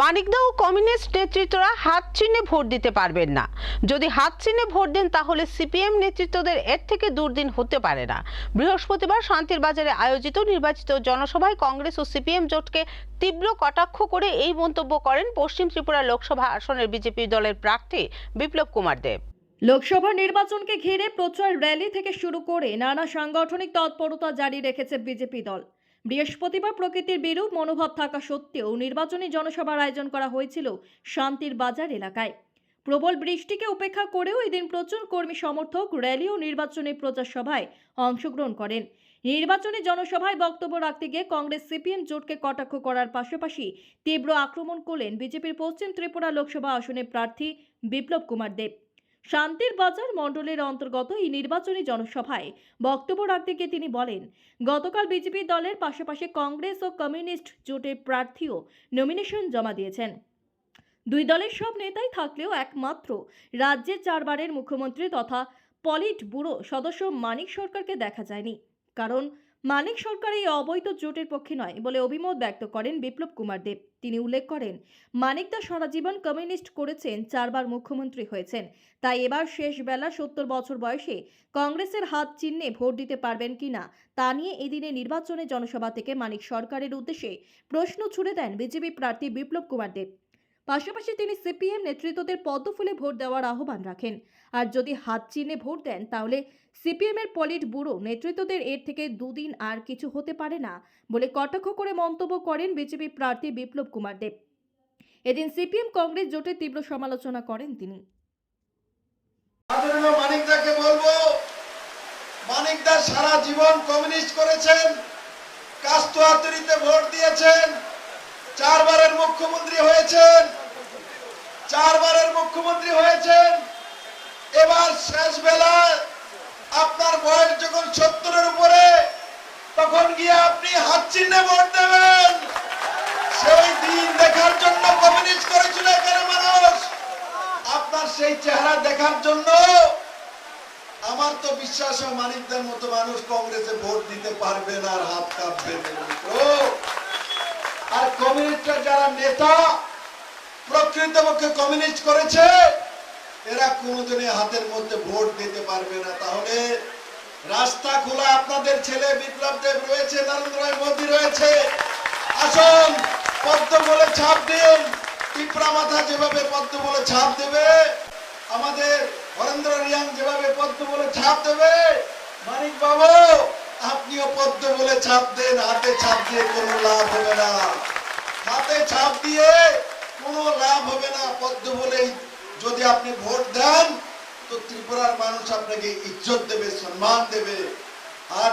মানিকদা ও communist নেতৃত্বরা হাত চিহ্নে ভোট দিতে পারবেন না। যদি হাত চিহ্নে ভোট দেন, তাহলে সিপিএম নেতৃত্বদের এর থেকে দুর্দিন হতে পারে না। বৃহস্পতিবার শান্তির বাজারে আয়োজিত নির্বাচিত জনসভায় কংগ্রেস ও সিপিএম জোটকে তীব্র কটাক্ষ করে এই মন্তব্য করেন পশ্চিম ত্রিপুরা লোকসভা আসনের বিজেপি দলের প্রার্থী বিপ্লব কুমার দেব। লোকসভা নির্বাচনকে ঘিরে প্রচার র্যালি থেকে শুরু করে নানা সাংগঠনিক তৎপরতা জারি রেখেছে বিজেপি দল। বৃহস্পতিবার প্রকৃতির বিরূপ মনোভাব থাকা সত্ত্বেও নির্বাচনী জনসভার আয়োজন করা হয়েছিল শান্তির বাজার এলাকায়। প্রবল বৃষ্টিকে উপেক্ষা করেও এদিন প্রচুর কর্মী সমর্থক র্যালি ও নির্বাচনী প্রচার সভায় অংশগ্রহণ করেন। নির্বাচনী জনসভায় বক্তব্য রাখতে গিয়ে কংগ্রেস সিপিএম জোটকে কটাক্ষ করার পাশাপাশি তীব্র আক্রমণ করলেন বিজেপির পশ্চিম ত্রিপুরা লোকসভা আসনে প্রার্থী বিপ্লব কুমার দেব। শান্তির বাজার মণ্ডলের অন্তর্গত এই নির্বাচনী জনসভায় বক্তব্য রাখতে গিয়ে তিনি বলেন, গতকাল বিজেপি দলের পাশাপাশি কংগ্রেস ও কমিউনিস্ট জোটের প্রার্থীও নমিনেশন জমা দিয়েছেন। দুই দলের সব নেতাই থাকলেও একমাত্র রাজ্যের চারবারের মুখ্যমন্ত্রী তথা পলিট ব্যুরো সদস্য মানিক সরকারকে দেখা যায়নি। কারণ মানিক সরকার এই অবৈধ জোটের পক্ষে নয় বলে অভিমত ব্যক্ত করেন বিপ্লব কুমার দেব। তিনি উল্লেখ করেন মানিকদা সারা জীবন কমিউনিস্ট করেছেন, চারবার মুখ্যমন্ত্রী হয়েছেন। তাই এবার শেষ বেলা সত্তর বছর বয়সে কংগ্রেসের হাত চিহ্নে ভোট দিতে পারবেন কিনা তা নিয়ে এদিনে নির্বাচনে জনসভা থেকে মানিক সরকারের উদ্দেশ্যে প্রশ্ন ছুড়ে দেন বিজেপি প্রার্থী বিপ্লব কুমার দেব। পাশাপাশি তিনি সিপিএম নেতৃত্বদের পদ্মফুলে ভোট দেওয়ার আহ্বান রাখেন। আর যদি হাত চিনে ভোট দেন, তাহলে সিপিএম এর পলিট ব্যুরো নেতৃত্বদের এর থেকে দুদিন আর কিছু হতে পারে না বলে কটাক্ষ করে মন্তব্য করেন বিজেপি প্রার্থী বিপ্লব কুমার দেব। এদিন সিপিএম কংগ্রেস জোটের তীব্র সমালোচনা করেন তিনি। সারা জীবন কমিউনিস্ট করেছেন, কাস্তুয়াতুরিতে ভোট দিয়েছেন চারবারের মুখ্যমন্ত্রী হয়েছেন। চারবারের মুখ্যমন্ত্রী হয়েছেন। এবার শেষ বেলায় আপনার বয়স যখন সত্তরের উপরে, তখন গিয়ে আপনি হাত চিহ্নে ভোট দেবেন। সেই দিন দেখার জন্য কমিউনিস্ট করেছিল এখানে মানুষ। আপনার সেই চেহারা দেখার জন্য আমার তো বিশ্বাস মানিকদের মতো মানুষ কংগ্রেসে ভোট দিতে পারবে না আর হাত কাঁপবে কমিউনিস্টের যারা নেতা প্রকৃতপক্ষে কমিউনিস্ট করেছে, এরা কোনোদিনই হাতের মধ্যে ভোট দিতে পারবে না। তাহলে রাস্তা খোলা আপনাদের ছেলে বিপ্লব দেব রয়েছে, নরেন্দ্র মোদী রয়েছে। আসুন পদ্ম বলে ছাপ দিন। পিঁপড়া মাথা যেভাবে পদ্ম বলে ছাপ দেবে, আমাদের হরেন্দ্র রিয়াং যেভাবে পদ্ম বলে ছাপ দেবে মানিক বাবু আপনিও পদ্ম বলে ছাপ দেন, হাতে ছাপ দিয়ে কোনো লাভ হবে না। হাতে ছাপ দিয়ে কোনো লাভ হবে না, পদ্ম বলেই যদি আপনি ভোট দেন, তো ত্রিপুরার মানুষ আপনাকে ইজ্জত দেবে, সম্মান দেবে।